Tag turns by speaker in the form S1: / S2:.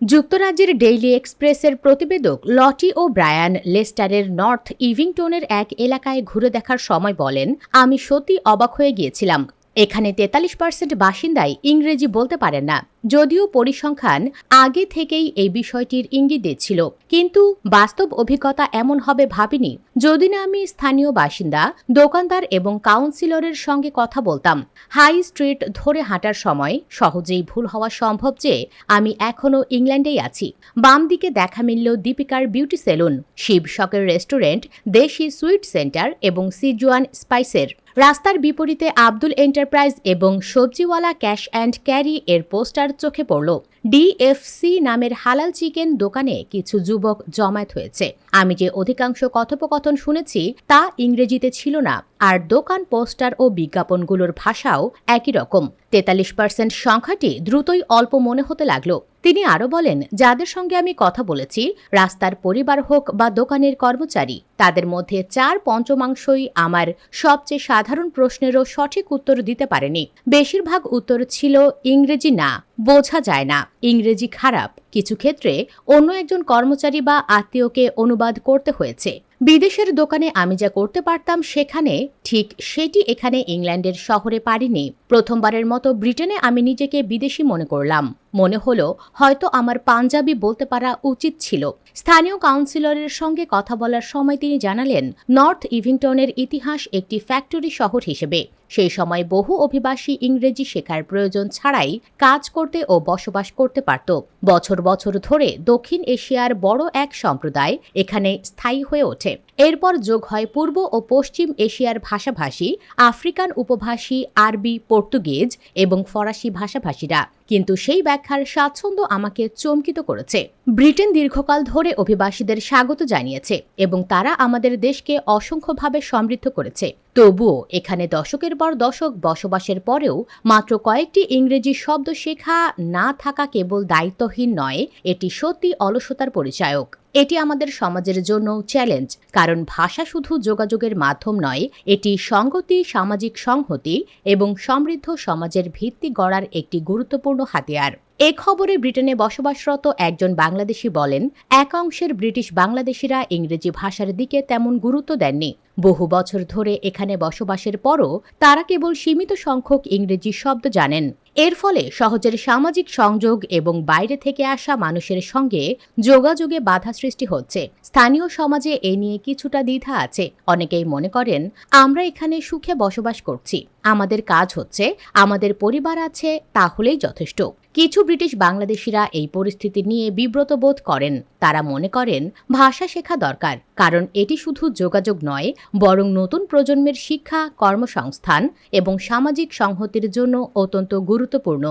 S1: যুক্তরাজ্যের ডেইলি এক্সপ্রেসের প্রতিবেদক লটি ও ব্রায়ান লেস্টারের নর্থ ইভিংটনের এক এলাকায় ঘুরে দেখার সময় বলেন, আমি সত্যি অবাক হয়ে গিয়েছিলাম। এখানে তেতাল্লিশ পার্সেন্ট বাসিন্দাই ইংরেজি বলতে পারেন না। যদিও পরিসংখ্যান আগে থেকেই এই বিষয়টির ইঙ্গিত দিচ্ছিল। কিন্তু বাস্তব অভিজ্ঞতা এমন হবে ভাবিনি। যদি না আমি স্থানীয় বাসিন্দা, দোকানদার এবং কাউন্সিলরের সঙ্গে কথা বলতাম, হাই স্ট্রিট ধরে হাঁটার সময় সহজেই ভুল হওয়া সম্ভব যে আমি এখনও ইংল্যান্ডেই আছি। বাম দিকে দেখা মিলল দীপিকার বিউটি সেলুন শিব শকের রেস্টুরেন্ট, দেশি সুইট সেন্টার এবং সিজুয়ান স্পাইসের। রাস্তার বিপরীতে আব্দুল এন্টারপ্রাইজ এবং সবজিওয়ালা ক্যাশ অ্যান্ড ক্যারি এর পোস্টার চোখে পড়ল। ডিএফসি নামের হালাল চিকেন দোকানে কিছু যুবক জমায়েত হয়েছে। আমি যে অধিকাংশ কথোপকথন শুনেছি, তা ইংরেজিতে ছিল না। আর দোকান পোস্টার ও বিজ্ঞাপনগুলোর ভাষাও একই রকম। তেতাল্লিশ পার্সেন্ট সংখ্যাটি দ্রুতই অল্প মনে হতে লাগল। তিনি আরও বলেন, যাদের সঙ্গে আমি কথা বলেছি, রাস্তার পরিবার হোক বা দোকানের কর্মচারী, তাদের মধ্যে চার পঞ্চমাংশই আমার সবচেয়ে সাধারণ প্রশ্নেরও সঠিক উত্তর দিতে পারেনি। বেশিরভাগ উত্তর ছিল ইংরেজি না, বোঝা যায় না, ইংরেজি খারাপ। কিছু ক্ষেত্রে অন্য একজন কর্মচারী বা আত্মীয়কে অনুবাদ করতে হয়েছে। বিদেশের দোকানে আমি যা করতে পারতাম সেখানে ঠিক সেটি এখানে ইংল্যান্ডের শহরে পারিনি। প্রথমবারের মতো ব্রিটেনে আমি নিজেকে বিদেশি মনে করলাম। মনে হলো, হয়তো আমার পাঞ্জাবি বলতে পারা উচিত ছিল। স্থানীয় কাউন্সিলরের সঙ্গে কথা বলার সময় তিনি জানালেন, নর্থ ইভিংটনের ইতিহাস একটি ফ্যাক্টরি শহর হিসেবে। সেই সময় বহু অভিবাসী ইংরেজি শেখার প্রয়োজন ছাড়াই কাজ করতে ও বসবাস করতে পারত। বছর বছর ধরে দক্ষিণ এশিয়ার বড় এক সম্প্রদায় এখানে স্থায়ী হয়ে ওঠে। এরপর যোগ হয় পূর্ব ও পশ্চিম এশিয়ার ভাষাভাষী, আফ্রিকান উপভাষী, আরবি পর্তুগিজ এবং ফরাসি ভাষাভাষীরা। কিন্তু সেই ব্যাখ্যার স্বাচ্ছন্দ্য আমাকে চমকিত করেছে। ব্রিটেন দীর্ঘকাল ধরে অভিবাসীদের স্বাগত জানিয়েছে এবং তারা আমাদের দেশকে অসংখ্যভাবে সমৃদ্ধ করেছে। তবুও এখানে দশকের পর দশক বসবাসের পরেও মাত্র কয়েকটি ইংরেজি শব্দ শেখা না থাকা কেবল দায়িত্বহীন নয়, এটি সত্যি অলসতার পরিচায়ক। এটি আমাদের সমাজের জন্য চ্যালেঞ্জ, কারণ ভাষা শুধু যোগাযোগের মাধ্যম নয়, এটি সংগতি সামাজিক সংহতি এবং সমৃদ্ধ সমাজের ভিত্তি গড়ার একটি গুরুত্বপূর্ণ uno jatear. এ খবরে ব্রিটেনে বসবাসরত একজন বাংলাদেশি বলেন, এক অংশের ব্রিটিশ বাংলাদেশিরা ইংরেজি ভাষার দিকে তেমন গুরুত্ব দেননি। বহু বছর ধরে এখানে বসবাসের পরও তারা কেবল সীমিত সংখ্যক ইংরেজি শব্দ জানেন। এর ফলে সহজের সামাজিক সংযোগ এবং বাইরে থেকে আসা মানুষের সঙ্গে যোগাযোগে বাধা সৃষ্টি হচ্ছে। স্থানীয় সমাজে এ নিয়ে কিছুটা দ্বিধা আছে। অনেকেই মনে করেন, আমরা এখানে সুখে বসবাস করছি। আমাদের কাজ হচ্ছে, আমাদের পরিবার আছে, তাহলেই যথেষ্ট। কিছু ব্রিটিশ বাংলাদেশিরা এই পরিস্থিতি নিয়ে বিব্রত বোধ করেন। তারা মনে করেন, ভাষা শেখা দরকার, কারণ এটি শুধু যোগাযোগ নয়, বরং নতুন প্রজন্মের শিক্ষা, কর্মসংস্থান এবং সামাজিক সংহতির জন্য অত্যন্ত গুরুত্বপূর্ণ।